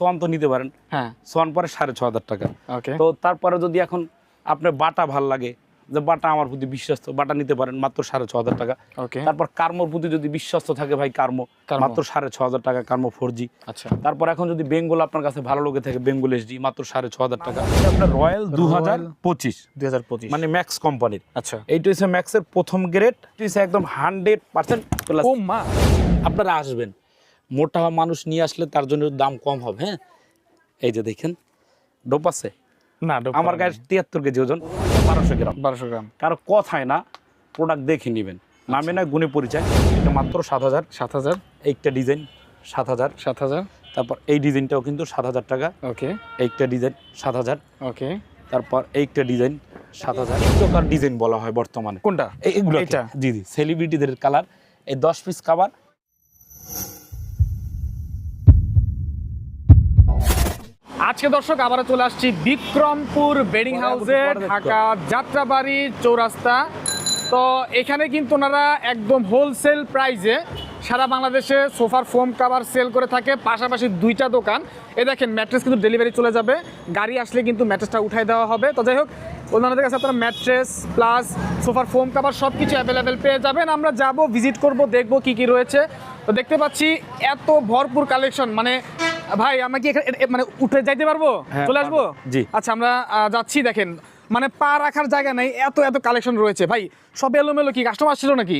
Schwann তো নিতে পারেন। হ্যাঁ। সোয়ান পরে সাড়ে ছ হাজার টাকা। ওকে। তো তারপরে যদি এখন আপনার বাটা ভালো লাগে যে বাটা আমার প্রতি বিশ্বস্ত বাটা নিতে পারেন মাত্র সাড়ে ছ হাজার টাকা। ওকে। তারপর কার্মোর প্রতি যদি বিশ্বস্ত থাকে ভাই কার্মো। মাত্র সাড়ে ছ হাজার টাকা কার্মো ফোর জি। আচ্ছা। তারপর এখন যদি বেঙ্গল আপনার কাছে ভালো লোকে থাকে বেঙ্গল এস এসডি মাত্র সাড়ে ছ হাজার টাকা। আপনার রয়্যাল দু হাজার পঁচিশ। দুই হাজার পঁচিশ। মানে ম্যাক্স কোম্পানির। আচ্ছা। এইটা হচ্ছে ম্যাক্সের প্রথম গ্রেড। হচ্ছে একদম হান্ড্রেড পার্সেন্ট আপনারা আসবেন। মোটা মানুষ নিয়ে আসলে তার জন্য দাম কম হবে হ্যাঁ? এই যে দেখেন ডোপ আছে? না আমার গায়ে তিয়াত্তর কেজি ওজন বারোশো গ্রাম। বারোশো গ্রাম। কারও কথায় না প্রোডাক্ট দেখে নেবেন। নামে না গুণে পরিচয় এটা মাত্র সাত হাজার। সাত হাজার। এইটা ডিজাইন সাত হাজার। সাত হাজার। তারপর এই ডিজাইনটাও কিন্তু সাত হাজার টাকা। ওকে। এইটা ডিজাইন সাত হাজার। ওকে। তারপর এইটা ডিজাইন সাত হাজার। ডিজাইন বলা হয় বর্তমানে। কোনটা? এই- এগুলো এটা? জি জি সেলিব্রিটিদের কালার এই দশ পিস কাবার আজকে দর্শক আবারও চলে আসছি বিক্রমপুর বেডিং হাউসে ঢাকা যাত্রাবাড়ি চৌরাস্তা। তো এখানে কিন্তু ওনারা একদম হোলসেল প্রাইজে সারা বাংলাদেশে সোফার ফোম কাভার সেল করে থাকে পাশাপাশি দুইটা দোকান। এ দেখেন ম্যাট্রেস কিন্তু ডেলিভারি চলে যাবে। গাড়ি আসলে কিন্তু ম্যাট্রেসটা উঠাই দেওয়া হবে। তো যাই হোক ওনাদের কাছে আপনারা ম্যাট্রেস প্লাস সোফার ফোম কাভার সব কিছু অ্যাভেলেবেল পেয়ে যাবেন। আমরা যাব ভিজিট করব দেখব কি কি রয়েছে। তো দেখতে পাচ্ছি এত ভরপুর কালেকশন মানে ভাই আমরা কি মানে উঠে যাইতে পারব? হ্যাঁ, চলে আসব? জি। আচ্ছা আমরা যাচ্ছি দেখেন। মানে পা রাখার জায়গা নেই এত এত কালেকশন রয়েছে। ভাই সব এলোমেলো কি? কাস্টমার ছিল নাকি?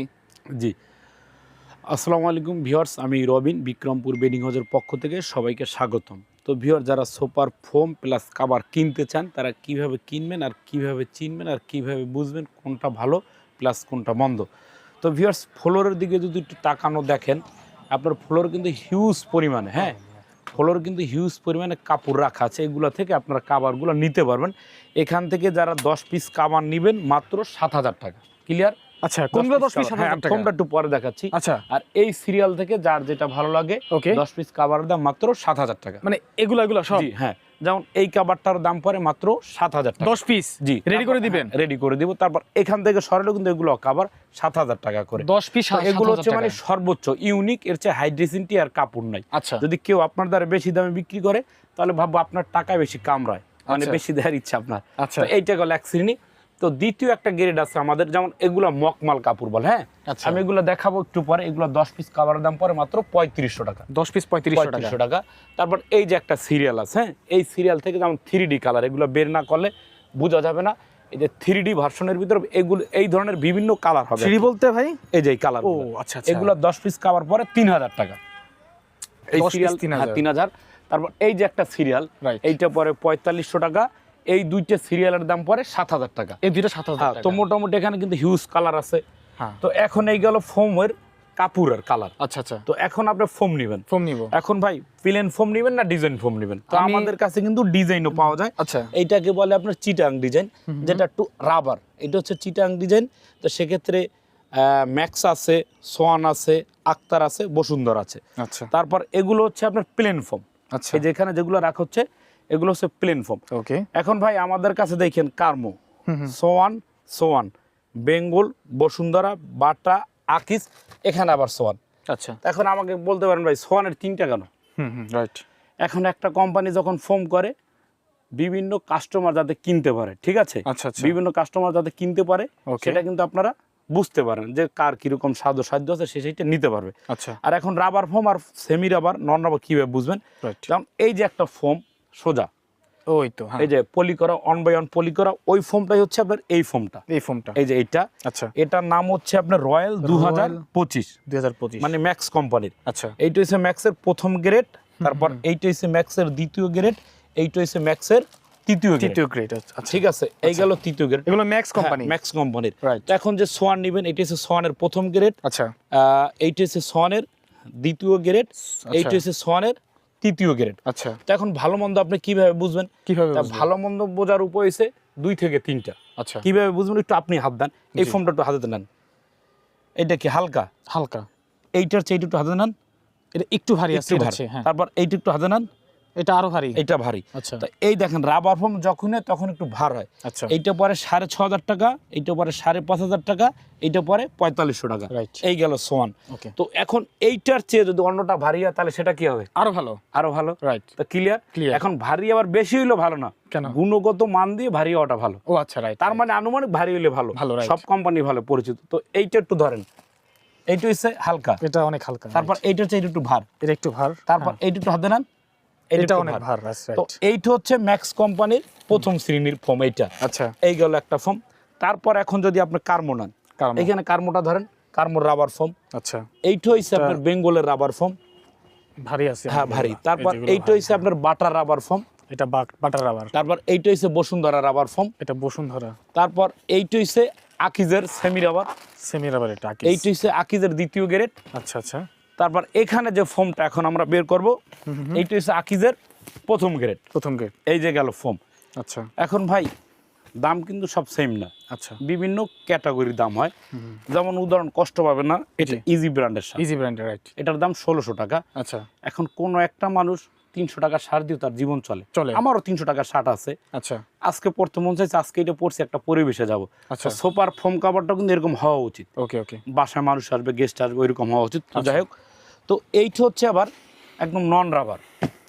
জি। আসসালামু আলাইকুম ভিউয়ার্স আমি রবিন বিক্রমপুর বেডিং হাউসের পক্ষ থেকে সবাইকে স্বাগতম। তো ভিউয়ার যারা সোপার ফোম প্লাস কাবার কিনতে চান তারা কীভাবে কিনবেন আর কীভাবে চিনবেন আর কীভাবে বুঝবেন কোনটা ভালো প্লাস কোনটা মন্দ? তো ভিউয়ার্স ফ্লোরের দিকে যদি একটু তাকানো দেখেন আপনার ফ্লোর কিন্তু হিউজ পরিমাণে হ্যাঁ? ফ্লোর কিন্তু হিউজ পরিমাণে কাপড় রাখা আছে। এগুলো থেকে আপনারা কাবারগুলো নিতে পারবেন। এখান থেকে যারা দশ পিস কাবার নেবেন, মাত্র সাত হাজার টাকা। ক্লিয়ার আচ্ছা কোনগুলো পিস হ্যাঁ একটু পরে দেখাচ্ছি। আচ্ছা। আর এই সিরিয়াল থেকে যার যেটা ভালো লাগে ওকে দশ পিস কাবারের দাম মাত্র সাত হাজার টাকা। মানে এগুলো এগুলো সব? জি হ্যাঁ। যেমন এই কাবারটার দাম পরে মাত্র সাত হাজার দশ পিস জি। রেডি করে দিবেন? রেডি করে দিব। তারপর এখান থেকে কিন্তু এগুলো কাবার সাত হাজার টাকা করে। দশ পিস এগুলো হচ্ছে মানে সর্বোচ্চ ইউনিক এর চেয়ে হাইড্রেসিনটি আর কাপড় নাই। আচ্ছা। যদি কেউ আপনার দ্বারা বেশি দামে বিক্রি করে তাহলে ভাববো আপনার টাকায় বেশি কামড়ায়। মানে আচ্ছা। বেশি দেওয়ার ইচ্ছা আপনার। আচ্ছা। এইটা গেল এক শ্রেণি। তো দ্বিতীয় একটা গ্রেড আছে আমাদের যেমন এগুলো মকমাল কাপড় বলে হ্যাঁ? আচ্ছা। আমি এগুলো দেখাবো একটু পরে এগুলো দশ পিস কাভারের দাম পরে মাত্র পঁয়ত্রিশশো টাকা। দশ পিস পঁয়ত্রিশশো টাকা। তারপর এই যে একটা সিরিয়াল আছে হ্যাঁ? এই সিরিয়াল থেকে যেমন থ্রি ডি কালার এগুলো বের না করলে বোঝা যাবে না। এই যে থ্রি ডি ভার্সনের ভিতরে এগুলো এই ধরনের বিভিন্ন কালার হবে। সিঁড়ি বলতে ভাই? এই যে কালার ও আচ্ছা আচ্ছা। এগুলো দশ পিস কাভার পরে তিন হাজার টাকা। এই 10 piece সিরিয়াল তিন হাজার। তারপর এই যে একটা সিরিয়াল এইটা পরে পঁয়তাল্লিশশো টাকা। এই দুইটা সিরিয়ালের দাম পরে সাত হাজার টাকা। এই দুইটা সাত হাজার হ্যাঁ, তো মোটামুটি এখানে কিন্তু হিউজ কালার আছে। হ্যাঁ। তো এখন এই গেল ফোমের কাপুরের কালার আচ্ছা আচ্ছা। তো এখন আপনি ফোম নেবেন। ফোন নিব। এখন ভাই প্লেন ফোম নেবেন না ডিজাইন ফোম নেবেন? তো আমাদের কাছে কিন্তু ডিজাইনও পাওয়া যায়। আচ্ছা। এইটাকে বলে আপনার চিটাং ডিজাইন যেটা একটু রাবার এটা হচ্ছে চিটাং ডিজাইন তো সেক্ষেত্রে ম্যাক্স আছে সোয়ান আছে আক্তার আছে বসুন্ধর আছে। আচ্ছা। তারপর এগুলো হচ্ছে আপনার প্লেন ফোম আচ্ছা। এই যেখানে যেগুলো রাখা হচ্ছে এগুলো হচ্ছে প্লেন ফোম ওকে এখন ভাই আমাদের কাছে দেখেন কার্মো। Schwann Schwann. Bengal Bashundhara Bata আকিস এখানে আবার সোয়ান। আচ্ছা। এখন আমাকে বলতে পারেন ভাই সোয়ানের তিনটা কেন? হুম হুম রাইট এখন একটা কোম্পানি যখন ফোন করে বিভিন্ন কাস্টমার যাতে কিনতে পারে ঠিক আছে? আচ্ছা আচ্ছা। বিভিন্ন কাস্টমার যাতে কিনতে পারে. সেটা কিন্তু আপনারা বুঝতে পারেন যে কার কীরকম সাধ্য সাধ্য আছে সে সেইটা নিতে পারবে। আচ্ছা। আর এখন রাবার ফোম আর সেমি রাবার নন রাবার কীভাবে বুঝবেন? যেমন এই যে একটা ফোম সোজা। ওই তো হ্যাঁ। এই যে পলি করা অন বাই অন পলি করা ওই ফোমটাই হচ্ছে আপনার এই ফোমটা এই ফোনটা এই যে এইটা আচ্ছা। এটার নাম হচ্ছে আপনার রয়্যাল দু হাজার পঁচিশ। মানে ম্যাক্স কোম্পানির আচ্ছা। এইটা হচ্ছে ম্যাক্সের প্রথম গ্রেড তারপর এইটা হচ্ছে ম্যাক্সের দ্বিতীয় গ্রেড এইটা হচ্ছে ম্যাক্সের তৃতীয় তৃতীয় গ্রেড আচ্ছা ঠিক আছে এই গেল তৃতীয় গ্রেড এগুলো ম্যাক্স কোম্পানি ম্যাক্স কোম্পানির এখন যে সোয়ান নেবেন এটা হচ্ছে সোয়ানের প্রথম গ্রেড আচ্ছা। এইটা হচ্ছে সোয়ানের দ্বিতীয় গ্রেড এইটা হচ্ছে সোয়ানের তৃতীয় গ্রেড আচ্ছা। তো এখন ভালো মন্দ আপনি কীভাবে বুঝবেন? কীভাবে ভালো মন্দ বোঝার উপায় হয়েছে দুই থেকে তিনটা। আচ্ছা। কীভাবে বুঝবেন একটু আপনি হাত দেন। এই। ফোনটা একটু হাতে নেন। এটা কি হালকা? হালকা। এইটার চেয়ে একটু হাতে নেন। এটা একটু ভারী আছে হ্যাঁ। তারপর এইটা একটু হাতে নেন। এটা আরও ভারী? এটা ভারী। আচ্ছা। তো এই দেখেন রাবার ফোম যখন হয় তখন একটু ভার হয়। আচ্ছা। এইটা পরে সাড়ে ছ হাজার টাকা এইটা পরে সাড়ে পাঁচ হাজার টাকা এইটা পরে পঁয়তাল্লিশশো টাকা। রাইট এই গেল সোয়ান তো এখন এইটার চেয়ে যদি অন্যটা ভারী হয় তাহলে সেটা কি হবে? আরও ভালো। আরও ভালো? রাইট তো ক্লিয়ার Clear. এখন ভারী আবার বেশি হইলেও ভালো না। কেন? গুণগত মান দিয়ে ভারী হওয়াটা ভালো। ও আচ্ছা রাইট তার মানে আনুমানিক ভারী হইলে ভালো। ভালো. সব কোম্পানি ভালো পরিচিত। তো এইটা একটু ধরেন। এইটা হচ্ছে হালকা। এটা অনেক হালকা তারপর এইটার চেয়ে একটু ভার। এটা একটু ভার তারপর এইটা একটু হাতে নেন। এইটা এটা অনেক ভার। তো এইটা হচ্ছে ম্যাক্স কোম্পানির প্রথম শ্রেণির ফোম এইটা। আচ্ছা। এই গেল একটা ফোম। তারপর এখন যদি আপনি কার্মো নেন এখানে কার্মোটা ধরেন কার্মোর রাবার ফোম। আচ্ছা। এইটা হচ্ছে আপনার বেঙ্গলের রাবার ফোম। ভারী আছে হ্যাঁ ভারী। তারপর এইটা। হচ্ছে আপনার বাটার রাবার ফোম। এটা বাটার রাবার। তারপর এইটা হচ্ছে বসুন্ধরা রাবার ফোম। এটা বসুন্ধরা। তারপর এইটা হচ্ছে আকিজের সেমি রাবার। সেমি রাবার এটা এইটা হচ্ছে আকিজের দ্বিতীয় গ্রেড। আচ্ছা আচ্ছা। তারপর এখানে যে ফোমটা এখন আমরা বের করব এইটা হচ্ছে আকিজের প্রথম গ্রেড প্রথম গ্রেড এই যে গেল ফোম। আচ্ছা। এখন ভাই দাম কিন্তু সব সেম না। আচ্ছা। বিভিন্ন ক্যাটাগরির দাম হয়। যেমন উদাহরণ কষ্ট পাবে না এটা ইজি ব্র্যান্ডের ইজি ব্র্যান্ডের রাইট এটার দাম ষোলোশো টাকা। আচ্ছা। এখন কোনো একটা মানুষ তিনশো টাকা সার দিয়ে তার জীবন চলে। চলে। আমারও তিনশো টাকা শার্ট আছে। আচ্ছা। আজকে পড়তে মন চাইছে আজকে এটা পড়ছি একটা পরিবেশে যাব। আচ্ছা। সোপার ফোম কাভারটা কিন্তু এরকম হওয়া উচিত। ওকে ওকে বাসায় মানুষ আসবে গেস্ট আসবে ওইরকম হওয়া উচিত। তো আচ্ছা। যাই হোক তো এইটা হচ্ছে আবার একদম নন রাবার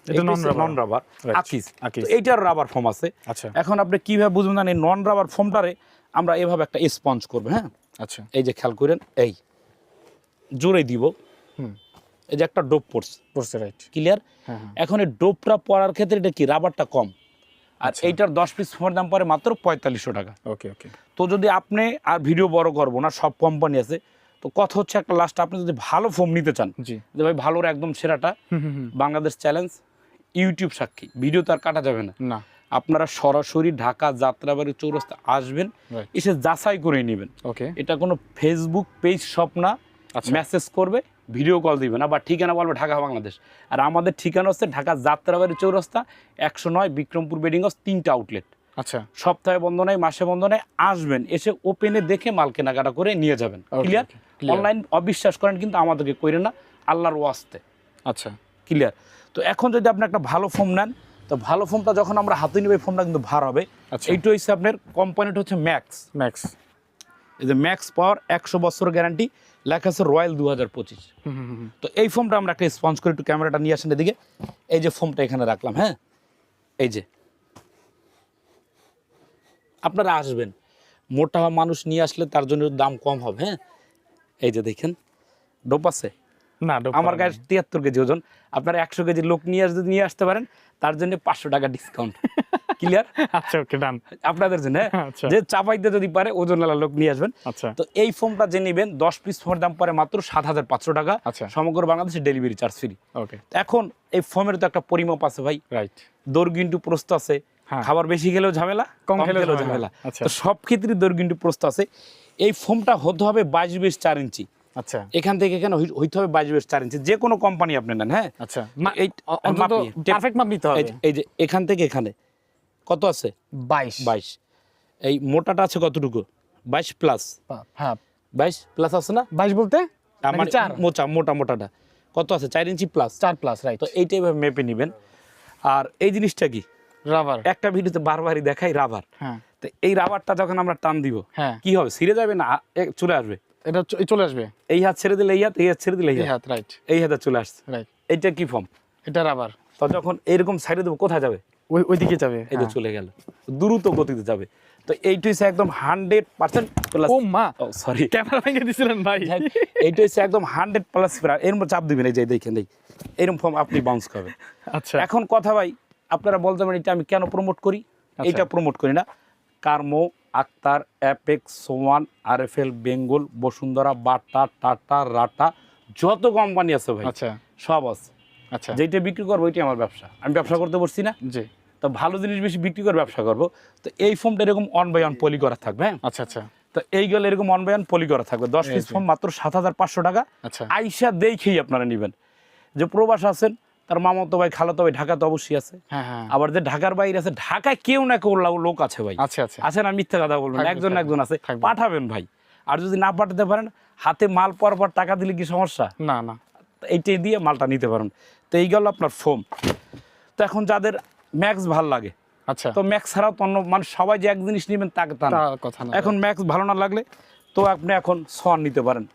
এটা non-rubber। নন রাবার আকিস। আকিস। এইটার রাবার ফোম আছে। আচ্ছা। এখন আপনি কীভাবে বুঝবেন নন রাবার ফোমটারে আমরা এভাবে একটা স্পঞ্জ করব হ্যাঁ? আচ্ছা। এই যে খেয়াল করেন এই। জোরে দিব। হুম। এই যে একটা ডোপ পড়ছে। পড়ছে রাইট ক্লিয়ার হ্যাঁ হ্যাঁ। এখন এই ডোপটা পড়ার ক্ষেত্রে এটা কি? রাবারটা কম। আর আচ্ছা। এইটার দশ পিস দাম পড়ে মাত্র পঁয়তাল্লিশশো টাকা। ওকে ওকে তো যদি আপনি আর ভিডিও বড় করব না সব কোম্পানি আছে। তো কথা হচ্ছে একটা লাস্ট আপনি যদি ভালো ফোম নিতে চান যে ভাই ভালোর একদম সেরাটা বাংলাদেশ চ্যালেঞ্জ ইউটিউব সাক্ষী। ভিডিও তো আর কাটা যাবে না। না। আপনারা সরাসরি ঢাকা যাত্রাবাড়ি চৌরাস্তা আসবেন এসে যাচাই করে নেবেন। ওকে এটা কোনো ফেসবুক পেজ সব না আচ্ছা। মেসেজ করবে ভিডিও কল দিবে না বা ঠিকানা বলবে ঢাকা বাংলাদেশ। আর আমাদের ঠিকানা হচ্ছে ঢাকা যাত্রাবাড়ি চৌরাস্তা একশো নয় বিক্রমপুর বেডিং হাউস তিনটা আউটলেট আচ্ছা। সপ্তাহে বন্ধ নেই মাসে বন্ধ নেই আসবেন। এসে ওপেনে দেখে মাল কেনাকাটা করে নিয়ে যাবেন। ক্লিয়ার অনলাইন অবিশ্বাস করেন কিন্তু আমাদেরকে করেন না আল্লাহর ওয়াস্তে। আচ্ছা। ক্লিয়ার তো এখন যদি আপনি একটা ভালো ফোম নেন তো ভালো ফোনটা যখন আমরা হাতে নিবে ফোনটা কিন্তু ভার হবে। আচ্ছা। এইটা হচ্ছে আপনার কোম্পানিটা হচ্ছে ম্যাক্স ম্যাক্স এই যে ম্যাক্স পাওয়ার একশো বছর গ্যারান্টি লেখা আছে রয়্যাল দু হাজার পঁচিশ। হুম হুম হুম তো এই ফোনটা আমরা একটা স্পঞ্জ করে একটু ক্যামেরাটা নিয়ে আসেন এদিকে। এই যে ফোনটা এখানে রাখলাম হ্যাঁ? এই যে। আপনারা আসবেন। মোটা মানুষ নিয়ে আসলে তার জন্য দাম কম হবে হ্যাঁ? এই যে দেখেন ডোপ আছে? না আমার গায়ে তিয়াত্তর কেজি ওজন। আপনারা একশো কেজি লোক নিয়ে আসতে নিয়ে আসতে পারেন তার জন্য পাঁচশো টাকা ডিসকাউন্ট ক্লিয়ার আচ্ছা ওকে ডান আপনাদের জন্য হ্যাঁ? আচ্ছা। যে চাপাইতে যদি পারে ওজনওয়ালা লোক নিয়ে আসবেন। আচ্ছা। তো এই ফোমটা যে নেবেন দশ পিস ফোমের দাম পরে মাত্র সাত হাজার পাঁচশো টাকা। আচ্ছা। সমগ্র বাংলাদেশে ডেলিভারি চার্জ ফ্রি ওকে এখন এই ফোমের তো একটা পরিমাপ আছে ভাই। রাইট দৈর্ঘ্য প্রস্ত আছে। হ্যাঁ। খাবার বেশি খেলেও ঝামেলা কম খেলেও ঝামেলা। আচ্ছা। তো সব ক্ষেত্রে দৈর্ঘ্য প্রস্ত আছে এই ফোমটা হতে হবে বাইশ বেশ চার ইঞ্চি। আচ্ছা। এখান থেকে এখানে হইতে হবে বাইশ বেশ চার ইঞ্চি? যে কোনো কোম্পানি আপনি নেন হ্যাঁ? আচ্ছা। এই পারফেক্ট মাপ নিতে হবে যে- এই যে এখান থেকে এখানে কত আছে? বাইশ। বাইশ। এই মোটাটা আছে কতটুকু? বাইশ প্লাস হ্যাঁ। বাইশ প্লাস আছে না? বাইশ বলতে? আমার নাকি চার? মোটা মোটা মোটাটা। কত আছে? চার ইঞ্চি প্লাস চার প্লাস রাইট তো এইটাই মেপে নেবেন। আর এই জিনিসটা কি? রাবার একটা ভিডিওতে বারবারই দেখাই রাবার হ্যাঁ। তো এই রাবারটা যখন আমরা টান দিব হ্যাঁ। কি হবে? ছিঁড়ে যাবে না? চলে আসবে? এটা চলে আসবে। এই হাত ছেড়ে দিলে এই হাত এই হাত ছেড়ে দিলে এই হাত। রাইট এই হাতে চলে আসছে। রাইট এইটা কি ফর্ম এটা রাবার তো যখন এরকম সাইডে দেবো কোথায় যাবে? ওই ওইদিকে যাবে এই যে হ্যাঁ। চলে গেল। দ্রুত গতিতে যাবে। তো এইটা হচ্ছে একদম হান্ড্রেড পার্সেন্ট প্লাস ও মা! ও সরি ক্যামেরা ভেঙে দিছিলেন ভাই। এইটা হচ্ছে একদম হান্ড্রেড প্লাস এর মধ্যে চাপ দিবেন এই যে দেখেন এই এরকম ফর্ম আপনি বাউন্স করবে আচ্ছা। এখন কথা ভাই আপনারা বলতে পারেন এটা আমি কেন প্রমোট করি? এটা প্রমোট করি না। কার্মো Akter Apex Swan R F L Bengal Bashundhara Bata Tata রাটা যত কোম্পানি আছে ভাই আচ্ছা। সব আছে। আচ্ছা। যেটা বিক্রি করব ওইটাই আমার ব্যবসা। আমি ব্যবসা করতে পারছি না। জি। তো ভালো জিনিস বেশি বিক্রি করে ব্যবসা করব। তো এই ফোমটা এরকম অন বাই অন পলি করা থাকবে হ্যাঁ? আচ্ছা আচ্ছা। তো এইগুলো এরকম অন বাই অন পলি করা থাকবে। দশ পিস যে। ফোম মাত্র সাত হাজার পাঁচশো টাকা। আচ্ছা। আইসা দেখেই আপনারা নেবেন। যে প্রবাস আছেন তার মামাতো ভাই খালাতো ভাই ঢাকা তো অবশ্যই আছে। হ্যাঁ হ্যাঁ। আবার যে ঢাকার বাইরে আছে ঢাকায় কেউ না কেউ লোক আছে ভাই। আছে না মিথ্যা কথা বলবেন একজন একজন আছে। পাঠাবেন ভাই। আর যদি না পাঠাতে পারেন হাতে মাল পর পর টাকা দিলে কি সমস্যা? না না। এইটাই দিয়ে মালটা নিতে পারেন। তো এই গেল আপনার ফোম। তো এখন যাদের ম্যাক্স ভালো লাগে আচ্ছা। তো ম্যাক্স ছাড়াও তো অন্য মানে সবাই যে এক জিনিস নেবেন তাকে তা কথা না। এখন ম্যাক্স ভালো না লাগলে তো আপনি এখন সন নিতে পারেন।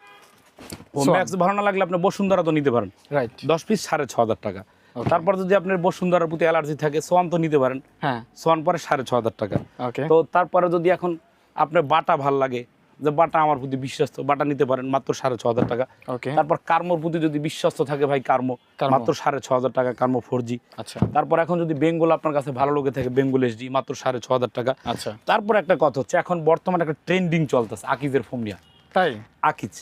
ম্যাক্স ভালো না লাগলে আপনি বসুন্ধরা তো নিতে পারেন। রাইট দশ পিস সাড়ে ছ হাজার টাকা। তারপর যদি আপনার বসুন্ধরার প্রতি অ্যালার্জি থাকে সোয়ান তো নিতে পারেন। হ্যাঁ। সোয়ান পরে সাড়ে ছ হাজার টাকা। ওকে তো তারপরে যদি এখন আপনার বাটা ভালো লাগে যে বাটা আমার প্রতি বিশ্বস্ত বাটা নিতে পারেন মাত্র সাড়ে ছ হাজার টাকা। ওকে তারপর কার্মোর প্রতি যদি বিশ্বস্ত থাকে ভাই কার্মো কার্মো। মাত্র সাড়ে ছ হাজার টাকা কার্মো ফোর জি আচ্ছা। তারপর এখন যদি বেঙ্গল আপনার কাছে ভালো লোকে থাকে বেঙ্গল এসডি মাত্র সাড়ে ছ হাজার টাকা। আচ্ছা। তারপর একটা কথা হচ্ছে এখন বর্তমানে একটা ট্রেন্ডিং চলতেছে আকিজের ফোম নিয়ে। তাই? আকিজ।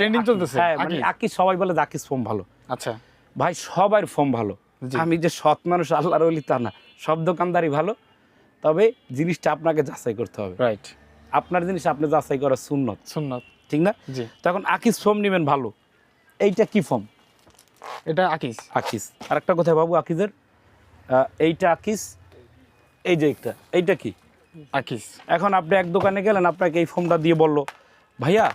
আকিজ, চলতেছে? হ্যাঁ মানে আকিজ? সবাই বলে যে আকিজ ফোম ভালো। আচ্ছা। ভাই সবার ফোম ভালো। আমি যে সৎ মানুষ আল্লাহর ওলি তা না। সব দোকানদারই ভালো। তবে জিনিসটা আপনাকে যাচাই করতে হবে। রাইট আপনার জিনিস আপনি যাচাই করা সুন্নত। সুন্নত। ঠিক না? তখন আকিজ ফোম নেবেন ভালো। এইটা কি ফোম এটা আকিস। আকিজ আর একটা কথা বাবু আকিজের এইটা আকিজ এই যে একটা এইটা কি? আকিস। এখন আপনি এক দোকানে গেলেন আপনাকে এই ফোমটা দিয়ে বলল ভাইয়া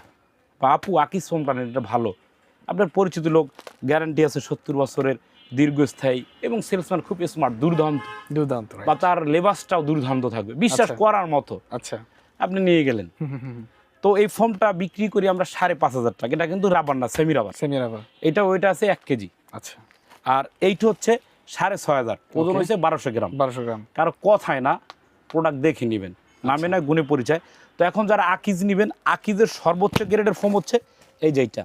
বা আপু আকিস নেন এটা ভালো। আপনার পরিচিত লোক গ্যারান্টি আছে সত্তর বছরের দীর্ঘস্থায়ী এবং সেলসম্যান খুব স্মার্ট দুর্দান্ত। দুর্দান্ত বা তার লেবাসটাও দুর্দান্ত থাকবে। বিশ্বাস আচ্ছা। করার মতো। আচ্ছা। আপনি নিয়ে গেলেন। তো এই ফর্মটা বিক্রি করি আমরা সাড়ে পাঁচ হাজার টাকা। এটা কিন্তু রাবার না সেমি রাবার সেমিয়ার আবার এটা ওইটা আছে এক কেজি। আচ্ছা। আর এইটা হচ্ছে সাড়ে ছয় হাজার। ওজন হয়েছে বারোশো গ্রাম। বারোশো গ্রাম। কারও কথায় না প্রোডাক্ট দেখে নেবেন। নামে না গুণে পরিচয়। তো এখন যারা আকিজ নেবেন আকিজের সর্বোচ্চ গ্রেডের ফোম হচ্ছে এই যে এইটা।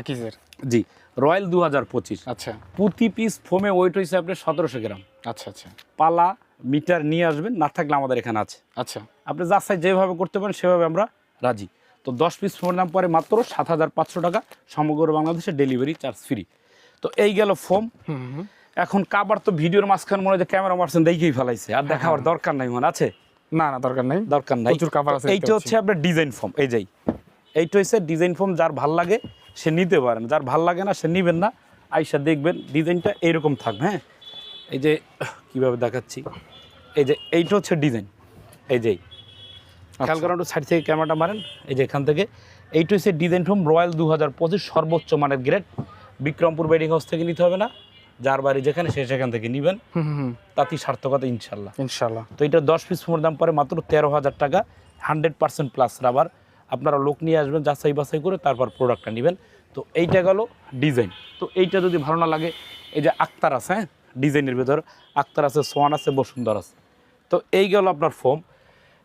আকিজের? জি রয়্যাল দু হাজার পঁচিশ। আচ্ছা। প্রতি পিস ফোমে ওয়েট হয়েছে আপনার সতেরোশো গ্রাম। আচ্ছা আচ্ছা। পালা মিটার নিয়ে আসবেন না থাকলে আমাদের এখানে আছে। আচ্ছা। আপনি সাইজ যেভাবে করতে পারেন সেভাবে আমরা রাজি। তো দশ পিস ফোমের দাম পরে মাত্র সাত হাজার পাঁচশো টাকা সমগ্র বাংলাদেশে ডেলিভারি চার্জ ফ্রি তো এই গেল ফোম। এখন কাবার তো ভিডিওর মাঝখানে মনে হয় যে ক্যামেরা মারছেন দেখেই ফেলাইছে। আর দেখাবার দরকার নাই মনে আছে? না না দরকার নেই। দরকার নাই। প্রচুর cover আছে এইটা হচ্ছে আপনার ডিজাইন ফর্ম এই যেই এইটা হচ্ছে ডিজাইন ফর্ম যার ভালো লাগে সে নিতে পারেন যার ভালো লাগে না সে নিবেন না। আইসা দেখবেন ডিজাইনটা এইরকম থাকবে হ্যাঁ? এই যে কীভাবে দেখাচ্ছি? এই যে এইটা হচ্ছে ডিজাইন এই যেই খেয়াল করেন একটু সাইড থেকে ক্যামেরাটা মারেন। এই যে এখান থেকে। এইটা হচ্ছে ডিজাইন ফর্ম রয়্যাল দু হাজার পঁচিশ সর্বোচ্চ মানের গ্রেড বিক্রমপুর বেডিং হাউস থেকে নিতে হবে না। যার বাড়ি যেখানে সে সেখান থেকে নিবেন। তাতেই সার্থকতা ইনশাল্লাহ ইনশাল্লাহ তো এটা দশ পিস ফোনের দাম পরে মাত্র তেরো হাজার টাকা হান্ড্রেড পার্সেন্ট প্লাস রাবার। আপনারা লোক নিয়ে আসবেন যাচাই বাছাই করে তারপর প্রোডাক্টটা নেবেন। তো এইটা গেল ডিজাইন। তো এইটা যদি ভালো না লাগে এই যে আক্তার আছে হ্যাঁ? ডিজাইনের ভেতর আক্তার আছে সোয়ান আছে বসুন্ধর আছে। তো এই গেল আপনার ফোম।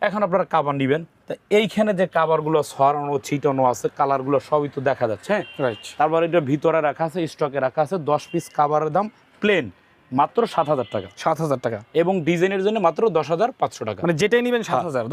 এখন আপনারা কাবার নেবেন। তা এইখানে যে কাবারগুলো সরানো ছিটানো আছে কালারগুলো সবই তো দেখা যাচ্ছে হ্যাঁ? রাইট তারপর এটা ভিতরে রাখা আছে স্টকে রাখা আছে দশ পিস কাবারের দাম প্লেন মাত্র সাত হাজার টাকা। সাত হাজার টাকা। এবং ডিজাইনের জন্য মাত্র দশ হাজার পাঁচশো টাকা। মানে যেটাই নেবেন সাত হাজার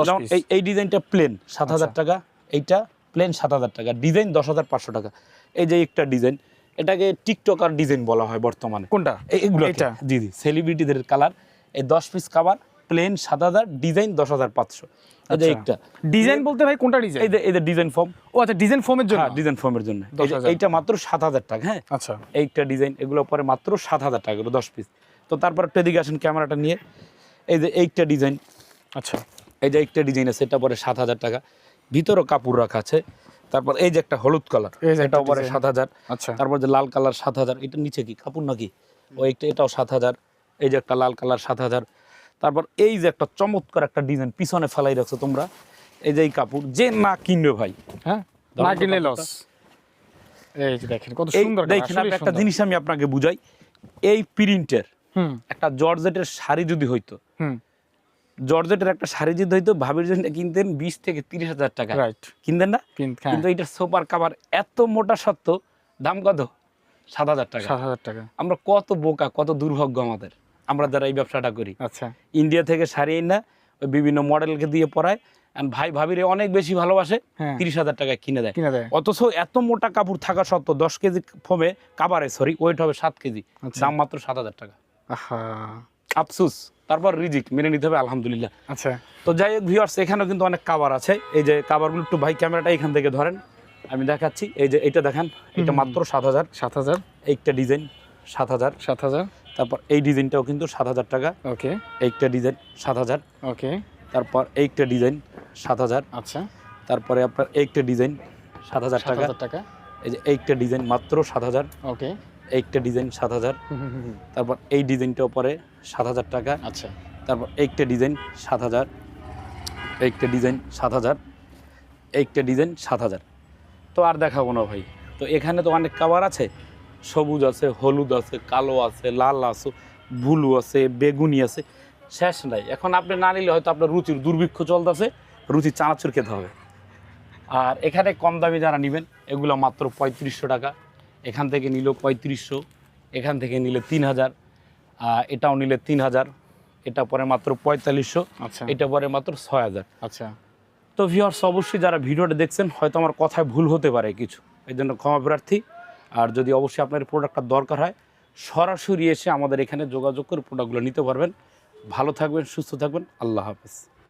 এই ডিজাইনটা প্লেন সাত হাজার। টাকা এইটা প্লেন সাত হাজার টাকা ডিজাইন দশ হাজার পাঁচশো টাকা। এই যে একটা ডিজাইন এটাকে টিকটকার ডিজাইন বলা হয় বর্তমানে। কোনটা? এগুলো এটা জি জি সেলিব্রিটিদের কালার এই দশ পিস কাভার প্লেন সাত হাজার ডিজাইন দশ হাজার পাঁচশো। আচ্ছা। একটা। ডিজাইন বলতে ভাই কোনটা ডিজাইন এই যে ডিজাইন ফর্ম ও আচ্ছা ডিজাইন ফোমের জন্য। হ্যাঁ ডিজাইন ফর্মের জন্য। এই যে 10,000 এইটা মাত্র সাত হাজার টাকা হ্যাঁ? আচ্ছা। এইটা ডিজাইন এগুলো পরে মাত্র সাত হাজার টাকা করে দশ পিস তো তারপর একটু এদিকে আসেন ক্যামেরাটা নিয়ে। এই যে এইটা ডিজাইন আচ্ছা। এই যে একটা ডিজাইন আছে এটা পরে সাত হাজার টাকা। ভিতরও কাপড় রাখা আছে। তারপর এই যে একটা হলুদ কালার এটাও পরে সাত হাজার। আচ্ছা। তারপর যে লাল কালার সাত হাজার এটা নিচে কি কাপড় নাকি? ও একটা এটাও সাত হাজার। এই যে একটা লাল কালার সাত হাজার। তারপর এই যে একটা চমৎকার একটা ডিজাইন পিছনে ফেলাই রাখছো তোমরা এই যে এই কাপড় যে না কিনবে ভাই হ্যাঁ? না কিনলে লস এই দেখেন কত সুন্দর দেখেন একটা জিনিস আমি আপনাকে বুঝাই। এই প্রিন্টের একটা জর্জেটের শাড়ি যদি হইতো হুম। জর্জেটের একটা শাড়ি যদি হইতো ভাবির জন্য কিনতেন বিশ থেকে তিরিশ হাজার টাকা। রাইট কিনতেন না? কিন্তু কিন্তু এইটার সোপার কাভার এত মোটা সত্ত্বেও দাম কত? সাত হাজার টাকা। সাত হাজার টাকা। আমরা কত বোকা কত দুর্ভাগ্য আমাদের। আমরা যারা এই ব্যবসাটা করি। আচ্ছা। ইন্ডিয়া থেকে শাড়ি না ওই বিভিন্ন মডেলকে দিয়ে পরায়। আর ভাই ভাবিরে অনেক বেশি ভালোবাসে হ্যাঁ। তিরিশ হাজার টাকায় কিনে দেয়। কিনে দেয়। অথচ এত মোটা কাপড় থাকা সত্ত্বেও দশ কেজি ফোমে কাবারে সরি ওয়েট হবে সাত কেজি। আচ্ছা। দাম মাত্র সাত হাজার টাকা। আফসুস। তারপর রিজিক মেনে নিতে হবে আলহামদুলিল্লাহ। আচ্ছা। তো যাই হোক ভিউয়ার্স এখানেও কিন্তু অনেক কাবার আছে। এই যে কাবারগুলো একটু ভাই ক্যামেরাটা এখান থেকে ধরেন। আমি দেখাচ্ছি। এই যে এটা দেখেন এটা মাত্র সাত হাজার। সাত হাজার। এইটা ডিজাইন সাত হাজার। সাত হাজার। তারপর এই ডিজাইনটাও কিন্তু সাত হাজার টাকা। ওকে। এইটা ডিজাইন সাত হাজার। ওকে। তারপর এইটা ডিজাইন সাত হাজার। আচ্ছা। তারপরে আপনার এইটা ডিজাইন সাত হাজার সাত টাকা। টাকা। এই যে এইটা ডিজাইন মাত্র সাত হাজার। ওকে। এইটা ডিজাইন সাত হাজার। তারপর এই ডিজাইনটাও পরে সাত হাজার টাকা। আচ্ছা। তারপর একটা ডিজাইন সাত হাজার। একটা ডিজাইন সাত হাজার। একটা ডিজাইন সাত হাজার। তো আর দেখাবো না ভাই। তো এখানে তো অনেক কাবার আছে। সবুজ আছে হলুদ আছে কালো আছে লাল আছে ব্লু আছে বেগুনি আছে। শেষ নাই। এখন আপনি না নিলে হয়তো আপনার রুচির দুর্ভিক্ষ চলতেছে রুচি চানাচুর খেতে হবে। আর এখানে কম দামি যারা নেবেন এগুলো মাত্র পঁয়ত্রিশশো টাকা। এখান থেকে নিল পঁয়ত্রিশশো এখান থেকে নিলে তিন হাজার এটাও নিলে তিন হাজার। এটা পরে মাত্র পঁয়তাল্লিশশো আচ্ছা। এটা পরে মাত্র ছয় হাজার। আচ্ছা। তো ভিউয়ার্স অবশ্যই যারা ভিডিওটা দেখছেন হয়তো আমার কথায় ভুল হতে পারে কিছু। এই জন্য ক্ষমা প্রার্থী। আর যদি অবশ্যই আপনার প্রোডাক্টটা দরকার হয়, সরাসরি এসে আমাদের এখানে যোগাযোগ করে প্রোডাক্টগুলো নিতে পারবেন। ভালো থাকবেন, সুস্থ থাকবেন। আল্লাহ হাফেজ।